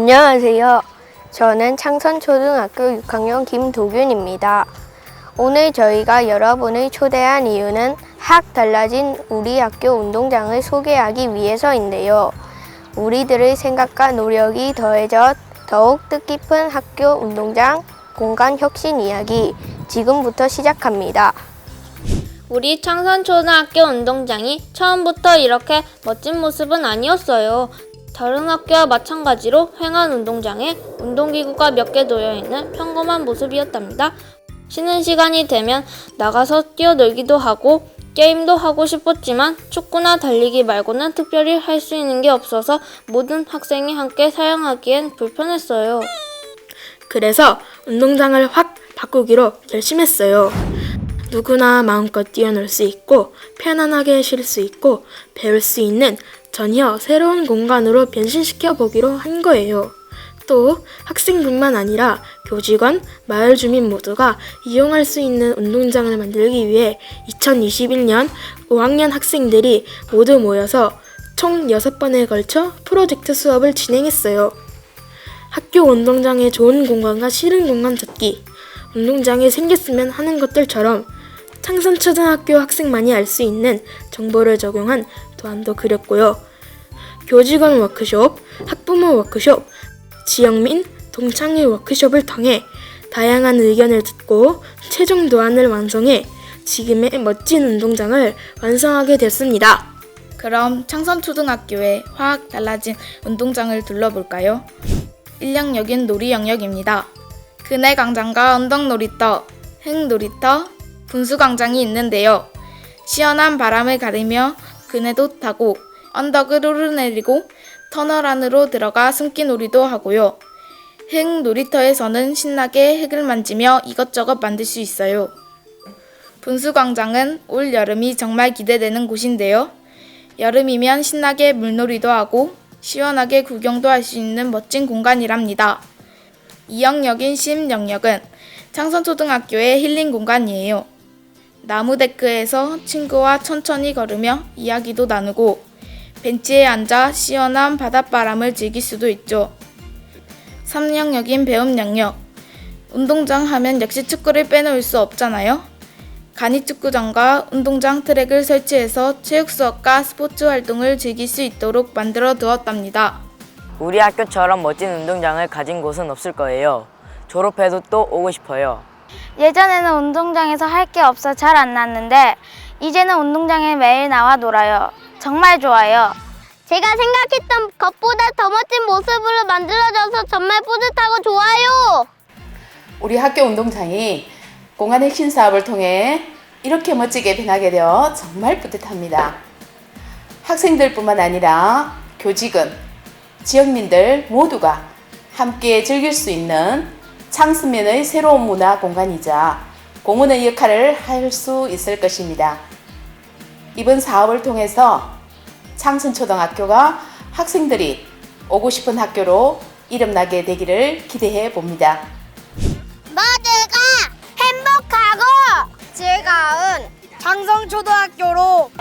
안녕하세요. 저는 창선초등학교 6학년 김도균입니다. 오늘 저희가 여러분을 초대한 이유는 학 달라진 우리 학교 운동장을 소개하기 위해서인데요. 우리들의 생각과 노력이 더해져 더욱 뜻깊은 학교 운동장 공간 혁신 이야기 지금부터 시작합니다. 우리 창산초등학교 운동장이 처음부터 이렇게 멋진 모습은 아니었어요. 다른 학교와 마찬가지로 횡한 운동장에 운동기구가 몇 개 놓여 있는 평범한 모습이었답니다. 쉬는 시간이 되면 나가서 뛰어놀기도 하고 게임도 하고 싶었지만 축구나 달리기 말고는 특별히 할 수 있는 게 없어서 모든 학생이 함께 사용하기엔 불편했어요. 그래서 운동장을 확 바꾸기로 결심했어요. 누구나 마음껏 뛰어놀 수 있고 편안하게 쉴 수 있고 배울 수 있는 전혀 새로운 공간으로 변신시켜 보기로 한 거예요. 또 학생뿐만 아니라 교직원, 마을 주민 모두가 이용할 수 있는 운동장을 만들기 위해 2021년 5학년 학생들이 모두 모여서 총 6번에 걸쳐 프로젝트 수업을 진행했어요. 학교 운동장에 좋은 공간과 싫은 공간 찾기, 운동장에 생겼으면 하는 것들처럼 창선초등학교 학생만이 알 수 있는 정보를 적용한 도안도 그렸고요. 교직원 워크숍, 학부모 워크숍, 지역민 동창회 워크숍을 통해 다양한 의견을 듣고 최종 도안을 완성해 지금의 멋진 운동장을 완성하게 됐습니다. 그럼 창선초등학교의 화학 달라진 운동장을 둘러볼까요? 1영역인 놀이 영역입니다. 그네 광장과 언덕 놀이터, 횡놀이터, 분수 광장이 있는데요. 시원한 바람을 가리며 그네도 타고 언덕을 오르내리고 터널 안으로 들어가 숨기놀이도 하고요. 흙 놀이터에서는 신나게 흙을 만지며 이것저것 만들 수 있어요. 분수광장은 올 여름이 정말 기대되는 곳인데요. 여름이면 신나게 물놀이도 하고 시원하게 구경도 할 수 있는 멋진 공간이랍니다. 2영역인 심영역은 창선초등학교의 힐링 공간이에요. 나무 데크에서 친구와 천천히 걸으며 이야기도 나누고 벤치에 앉아 시원한 바닷바람을 즐길 수도 있죠. 3영역인 배움영역. 운동장 하면 역시 축구를 빼놓을 수 없잖아요. 간이 축구장과 운동장 트랙을 설치해서 체육 수업과 스포츠 활동을 즐길 수 있도록 만들어 두었답니다. 우리 학교처럼 멋진 운동장을 가진 곳은 없을 거예요. 졸업해도 또 오고 싶어요. 예전에는 운동장에서 할 게 없어 잘 안 났는데 이제는 운동장에 매일 나와 놀아요. 정말 좋아요. 제가 생각했던 것보다 더 멋진 모습으로 만들어져서 정말 뿌듯하고 좋아요. 우리 학교 운동장이 공간 혁신 사업을 통해 이렇게 멋지게 변하게 되어 정말 뿌듯합니다. 학생들뿐만 아니라 교직원, 지역민들 모두가 함께 즐길 수 있는 창스면의 새로운 문화 공간이자 공헌의 역할을 할 수 있을 것입니다. 이번 사업을 통해서 창순초등학교가 학생들이 오고 싶은 학교로 이름나게 되기를 기대해 봅니다. 모두가 행복하고 즐거운 장성초등학교로